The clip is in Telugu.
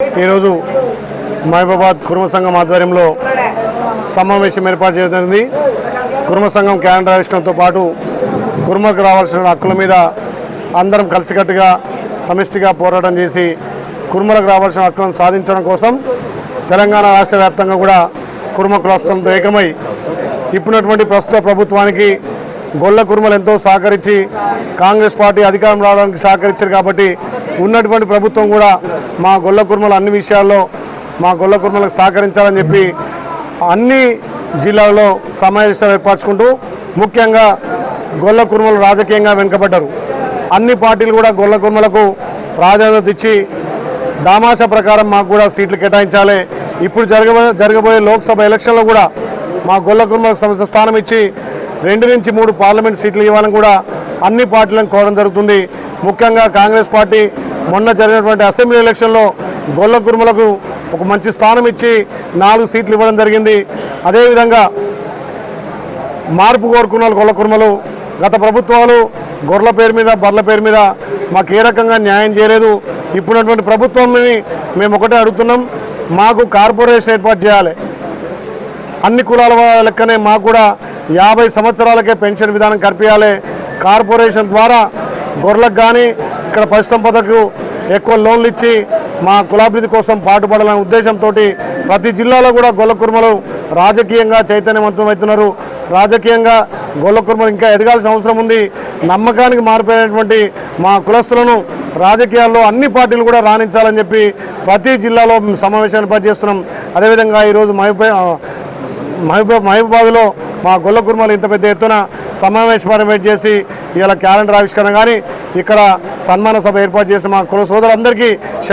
ఈరోజు మహబూబాద్ కుర్మ సంఘం ఆధ్వర్యంలో సమావేశం ఏర్పాటు చేయడం కుర్మ సంఘం క్యాలెండర్ ఆవిష్కరణతో పాటు కుర్మకు రావాల్సిన హక్కుల మీద అందరం కలిసికట్టుగా సమిష్టిగా పోరాటం చేసి కుర్మలకు రావాల్సిన హక్కులను సాధించడం కోసం తెలంగాణ రాష్ట్ర వ్యాప్తంగా కూడా కుర్మ కులస్తులతో ఏకమై ఇప్పుడున్నటువంటి ప్రస్తుత ప్రభుత్వానికి గొల్ల కుర్మలు ఎంతో సహకరించి కాంగ్రెస్ పార్టీ అధికారం రావడానికి సహకరించారు కాబట్టి ఉన్నటువంటి ప్రభుత్వం కూడా మా గొల్ల కుర్మలు అన్ని విషయాల్లో మా గొల్ల కుర్మలకు సహకరించాలని చెప్పి అన్ని జిల్లాల్లో సమావేశాలు ఏర్పరచుకుంటూ ముఖ్యంగా గొల్ల కుర్మలు రాజకీయంగా వెనుకబడ్డారు. అన్ని పార్టీలు కూడా గొల్ల కుర్మలకు ప్రాధాన్యత ఇచ్చి దామాష ప్రకారం మాకు కూడా సీట్లు కేటాయించాలి. ఇప్పుడు జరగబో జరగబోయే లోక్సభ ఎలక్షన్లో కూడా మా గొల్ల కుర్మలకు సంస్థ స్థానం ఇచ్చి రెండు నుంచి మూడు పార్లమెంట్ సీట్లు ఇవ్వాలని కూడా అన్ని పార్టీలను కోరడం జరుగుతుంది. ముఖ్యంగా కాంగ్రెస్ పార్టీ మొన్న జరిగినటువంటి అసెంబ్లీ ఎలక్షన్లో గొల్ల కుర్మలకు ఒక మంచి స్థానం ఇచ్చి నాలుగు సీట్లు ఇవ్వడం జరిగింది. అదేవిధంగా మార్పు కోరుకున్న గొల్ల కుర్మలు గత ప్రభుత్వాలు గొర్రెల పేరు మీద బర్ల పేరు మీద మాకు ఏ రకంగా న్యాయం చేయలేదు. ఇప్పుడున్నటువంటి ప్రభుత్వంని మేము ఒకటే అడుగుతున్నాం మాకు కార్పొరేషన్ ఏర్పాటు చేయాలి. అన్ని కులాల వాళ్ళ లెక్కనే మాకు కూడా యాభై సంవత్సరాలకే పెన్షన్ విధానం కల్పించాలి. కార్పొరేషన్ ద్వారా గొర్రెలకు కానీ ఇక్కడ పశుసంపదకు ఎక్కువ లోన్లు ఇచ్చి మా కులాభివృద్ధి కోసం పాటుపడాలనే ఉద్దేశంతో ప్రతి జిల్లాలో కూడా గొల్లకుర్మలు రాజకీయంగా చైతన్యవంతమవుతున్నారు. రాజకీయంగా గొల్లకుర్మలు ఇంకా ఎదగాల్సిన అవసరం ఉంది. నమ్మకానికి మారిపోయినటువంటి మా కులస్తులను రాజకీయాల్లో అన్ని పార్టీలు కూడా రాణించాలని చెప్పి ప్రతి జిల్లాలో మేము సమావేశాన్ని ఏర్పాటు చేస్తున్నాం. అదేవిధంగా ఈరోజు మహబూబా మహబూబా మహబూబాద్లో మా గొల్ల కుర్మలు ఇంత పెద్ద ఎత్తున సమావేశపరమేట్ చేసి ఇలా క్యాలెండర్ ఆవిష్కరణ కానీ ఇక్కడ సన్మాన సభ ఏర్పాటు చేసి మా కుల సోదరులందరికీ